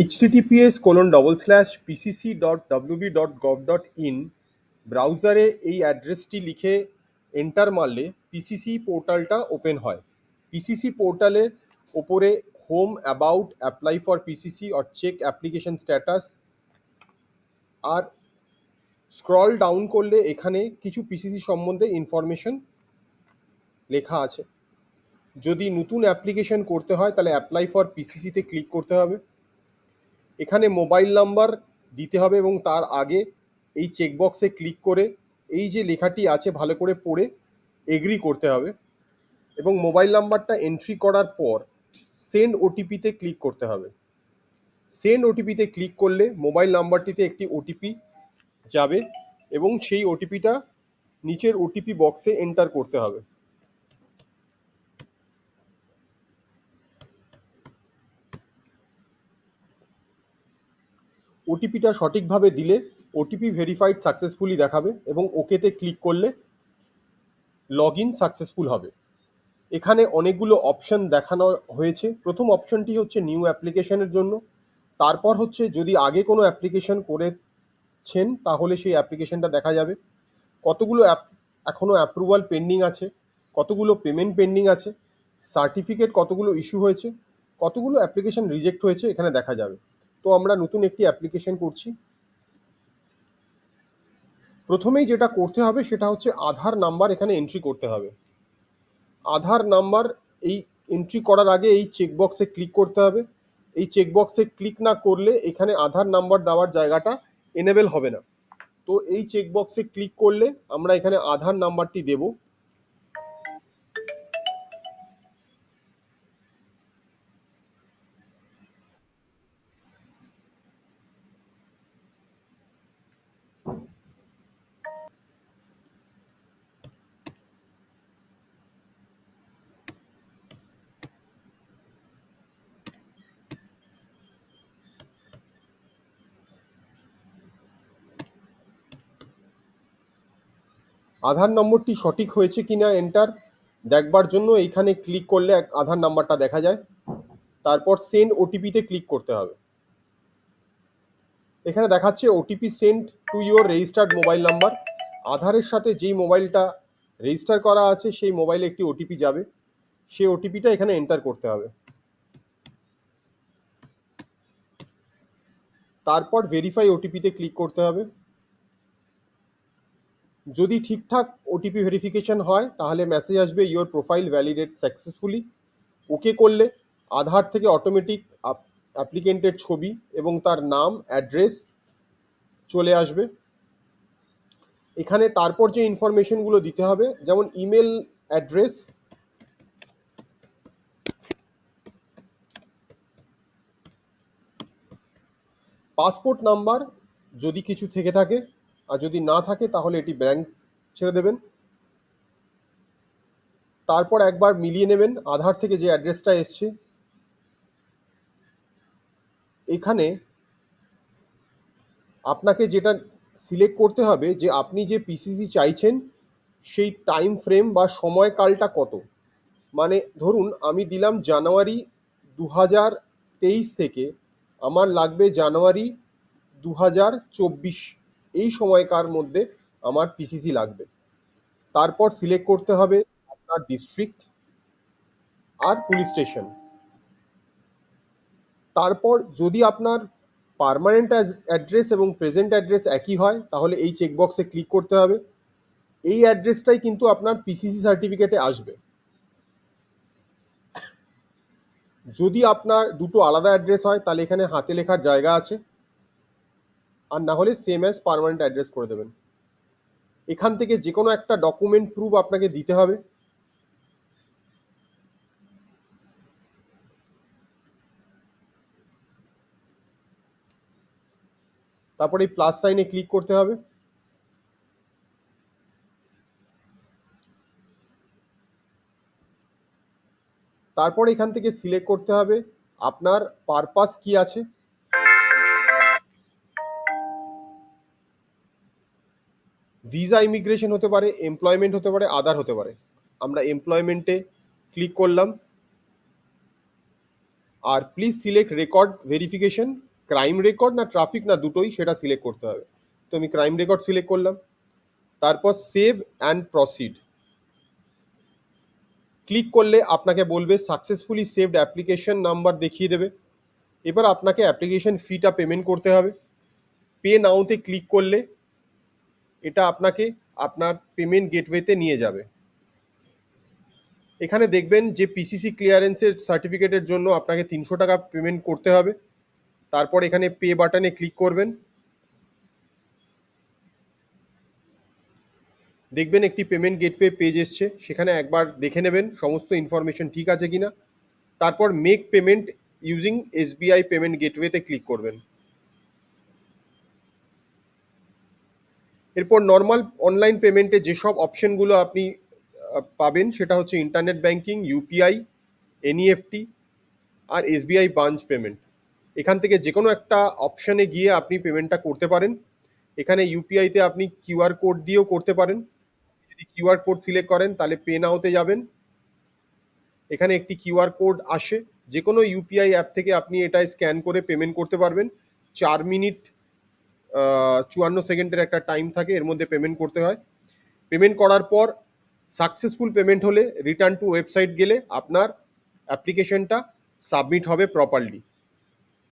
HTTPS colon double slash PCC dot WB dot gov dot in ব্রাউজারে এই অ্যাড্রেসটি লিখে এন্টার মারলে পিসিসি পোর্টালটা ওপেন হয়। পিসিসি পোর্টালের ওপরে home about apply for PCC or check application status R scroll down করলে এখানে কিছু পিসিসি সম্বন্ধে ইনফরমেশন লেখা আছে। যদি নতুন অ্যাপ্লিকেশন করতে হয় তাহলে অ্যাপ্লাই ফর পিসিসিতে ক্লিক করতে হবে। এখানে মোবাইল নাম্বার দিতে হবে এবং তার আগে এই চেকবক্সে ক্লিক করে এই যে লেখাটি আছে ভালো করে পড়ে এগ্রি করতে হবে এবং মোবাইল নাম্বারটা এন্ট্রি করার পর সেন্ড ওটিপিতে ক্লিক করতে হবে। সেন্ড ওটিপিতে ক্লিক করলে মোবাইল নাম্বারটিতে একটি ওটিপি যাবে এবং সেই ওটিপিটা নিচের ওটিপি বক্সে এন্টার করতে হবে। ওটিপিটা সঠিকভাবে দিলে ওটিপি ভেরিফাইড সাকসেসফুলি দেখাবে এবং ওকেতে ক্লিক করলে লগ ইন সাকসেসফুল হবে। এখানে অনেকগুলো অপশন দেখানো হয়েছে। প্রথম অপশনটি হচ্ছে নিউ অ্যাপ্লিকেশনের জন্য। তারপর হচ্ছে যদি আগে কোনো অ্যাপ্লিকেশন করেছেন, তাহলে সেই অ্যাপ্লিকেশনটা দেখা যাবে। কতগুলো অ্যাপ এখনও অ্যাপ্রুভাল পেন্ডিং আছে, কতগুলো পেমেন্ট পেন্ডিং আছে সার্টিফিকেট কতগুলো ইস্যু হয়েছে, কতগুলো অ্যাপ্লিকেশন রিজেক্ট হয়েছে, এখানে দেখা যাবে। তো আমরা নতুন একটি অ্যাপ্লিকেশন করছি। প্রথমেই যেটা করতে হবে সেটা হচ্ছে আধার নাম্বার এখানে এন্ট্রি করতে হবে। আধার নাম্বার এই এন্ট্রি করার আগে এই চেকবক্সে ক্লিক করতে হবে। এই চেকবক্সে ক্লিক না করলে এখানে আধার নাম্বার দেওয়ার জায়গাটা এনেবেল হবে না। তো এই চেকবক্সে ক্লিক করলে আমরা এখানে আধার নাম্বারটি দেব। আধার নম্বরটি সঠিক হয়েছে কিনা এন্টার দেখবার জন্য এইখানে ক্লিক করলে আধার নাম্বারটা দেখা যায়। তারপর সেন্ড ওটিপিতে ক্লিক করতে হবে। এখানে দেখাচ্ছে OTP send to your registered mobile number আধারের সাথে যেই মোবাইলটা রেজিস্টার করা আছে, সেই মোবাইলে একটি ওটিপি যাবে। সেই ওটিপিটা এখানে এন্টার করতে হবে। তারপর ভেরিফাই ওটিপিতে ক্লিক করতে হবে। যদি ঠিকঠাক ওটিপি ভেরিফিকেশন হয়, তাহলে মেসেজ আসবে your profile validate successfully okay করলে আধার থেকে অটোমেটিক অ্যাপ্লিকেন্টের ছবি এবং তার নাম অ্যাড্রেস চলে আসবে। এখানে তারপর যে ইনফরমেশনগুলো দিতে হবে, যেমন ইমেল অ্যাড্রেস পাসপোর্ট নাম্বার যদি কিছু থেকে থাকে আর যদি না থাকে, তাহলে এটি ব্যাংক ছেড়ে দেবেন। তারপর একবার মিলিয়ে নেবেন আধার থেকে যে অ্যাড্রেসটা এসছে। এখানে আপনাকে যেটা সিলেক্ট করতে হবে, যে আপনি যে পিসিসি চাইছেন, সেই টাইম ফ্রেম বা সময়কালটা কত? মানে ধরুন, আমি দিলাম জানুয়ারি দু হাজার তেইশ থেকে, আমার লাগবে জানুয়ারি দু হাজার চব্বিশ। এই সময়কার মধ্যে আমার পিসিসি লাগবে। তারপর সিলেক্ট করতে হবে আপনার ডিস্ট্রিক্ট আর পুলিশ স্টেশন তারপর যদি আপনার পারমানেন্ট অ্যাড্রেস এবং প্রেজেন্ট অ্যাড্রেস একই হয়, তাহলে এই চেকবক্সে ক্লিক করতে হবে। এই অ্যাড্রেসটাই কিন্তু আপনার পিসিসি সার্টিফিকেটে আসবে। যদি আপনার দুটো আলাদা অ্যাড্রেস হয়, তাহলে এখানে হাতে লেখার জায়গা আছে। আর না হলে সেম অ্যাজ পারমানেন্ট অ্যাড্রেস করে দেবেন। এখান থেকে যে কোনো একটা ডকুমেন্ট প্রুফ আপনাকে দিতে হবে। তারপরে এই প্লাস সাইনে ক্লিক করতে হবে। তারপর এখান থেকে সিলেক্ট করতে হবে, আপনার পারপাস কি আছে? ভিসা ইমিগ্রেশন হতে পারে এমপ্লয়মেন্ট হতে পারে আদার হতে পারে। আমরা এমপ্লয়মেন্টে ক্লিক করলাম। আর please select record verification crime record না ট্রাফিক না দুটোই সেটা সিলেক্ট করতে হবে। তো আমি ক্রাইম রেকর্ড সিলেক্ট করলাম। তারপর সেভ অ্যান্ড প্রসিড ক্লিক করলে আপনাকে বলবে সাকসেসফুলি সেভড অ্যাপ্লিকেশন নাম্বার দেখিয়ে দেবে। এবার আপনাকে অ্যাপ্লিকেশন ফিটা পেমেন্ট করতে হবে। পে নাওতে ক্লিক করলে এটা আপনাকে আপনার পেমেন্ট গেটওয়েতে নিয়ে যাবে। এখানে দেখবেন যে পিসিসি ক্লিয়ারেন্সের সার্টিফিকেটের জন্য আপনাকে তিনশো টাকা পেমেন্ট করতে হবে। তারপর এখানে পে বাটনে ক্লিক করবেন। দেখবেন একটি পেমেন্ট গেটওয়ে পেজ এসছে, সেখানে একবার দেখে নেবেন, সমস্ত ইনফরমেশন ঠিক আছে কিনা। তারপর make payment using SBI payment গেটওয়েতে click করবেন। এরপর নর্মাল অনলাইন পেমেন্টে যেসব অপশনগুলো আপনি পাবেন সেটা হচ্ছে ইন্টারনেট ব্যাংকিং ইউপিআই এনইএফটি আর এসবিআই বাঞ্চ পেমেন্ট এখান থেকে যে কোনো একটা অপশানে গিয়ে আপনি পেমেন্টটা করতে পারেন। এখানে ইউপিআইতে আপনি কিউআর কোড দিয়েও করতে পারেন। যদি কিউআর কোড সিলেক্ট করেন, তাহলে পে নাওতে যাবেন। এখানে একটি কিউআর কোড আসে। যে কোনো ইউপিআই অ্যাপ থেকে আপনি এটাই স্ক্যান করে পেমেন্ট করতে পারবেন। চার মিনিট চুয়ান্ন সেকেন্ডের একটা টাইম থাকে, এর মধ্যে পেমেন্ট করতে হয়। পেমেন্ট করার পর সাকসেসফুল পেমেন্ট হলে রিটার্ন টু ওয়েবসাইট গেলে আপনার অ্যাপ্লিকেশনটা সাবমিট হবে প্রপারলি